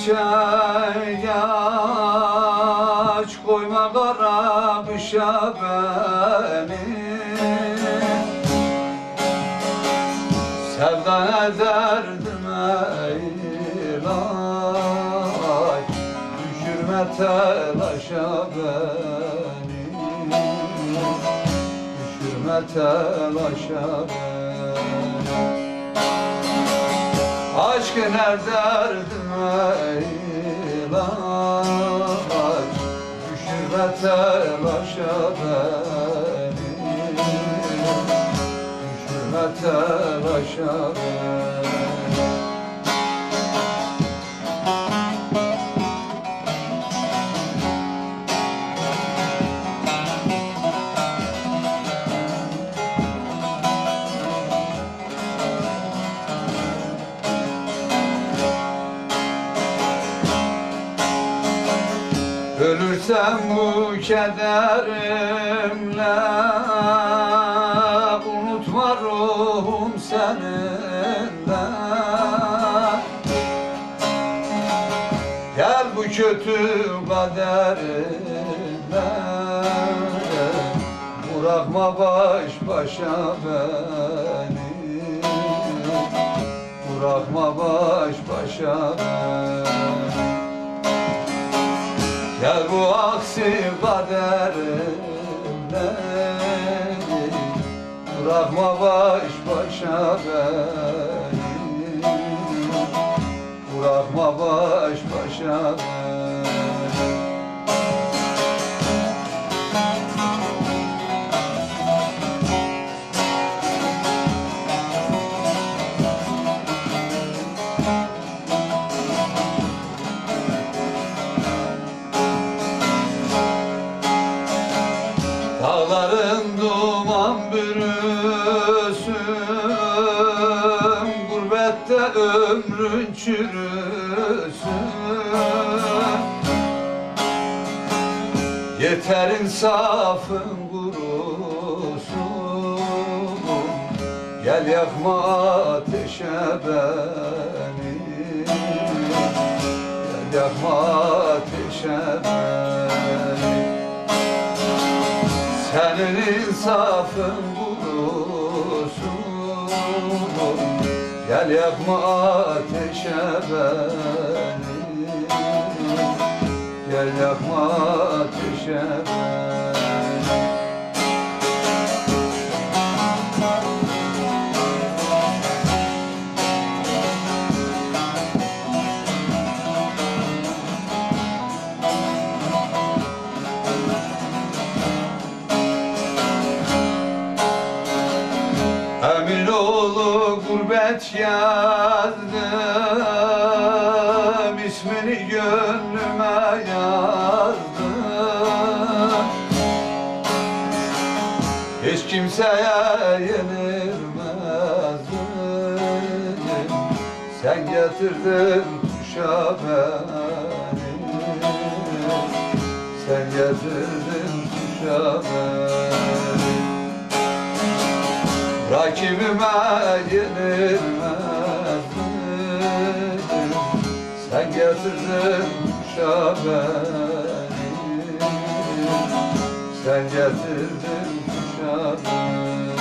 Çiçek aç Koyma kara kışa beni. Sevdan ederdim eylay Düşürme telaşa beni. Düşürme telaşa beni. Aşkın derdim eylay Düşürme telaşa beni. Düşürme telaşa beni Ölürsem bu kederimle Unutma ruhum seninle. Gel bu kötü kaderimle Bırakma baş başa beni. Bırakma baş başa beni kaderimle Bırakma baş başa beni Bırakma baş başa beni duman bürüsün Gurbette ömrün çürüsün. Yeter insafın kurusun Gel yakma ateşe beni. Gel yakma ateşe beni. Senin insafın kurusun Gel yakma ateşe beni. Gel yakma ateşe beni gurbet yazdım ismini gönlüme yazdım. Hiç kimseye yenilmezdim. Sen getirdin tuşa beni. Sen getirdin tuşa beni Rakibime yenilmezdim Sen getirdin kuşa beni Sen getirdin kuşa beni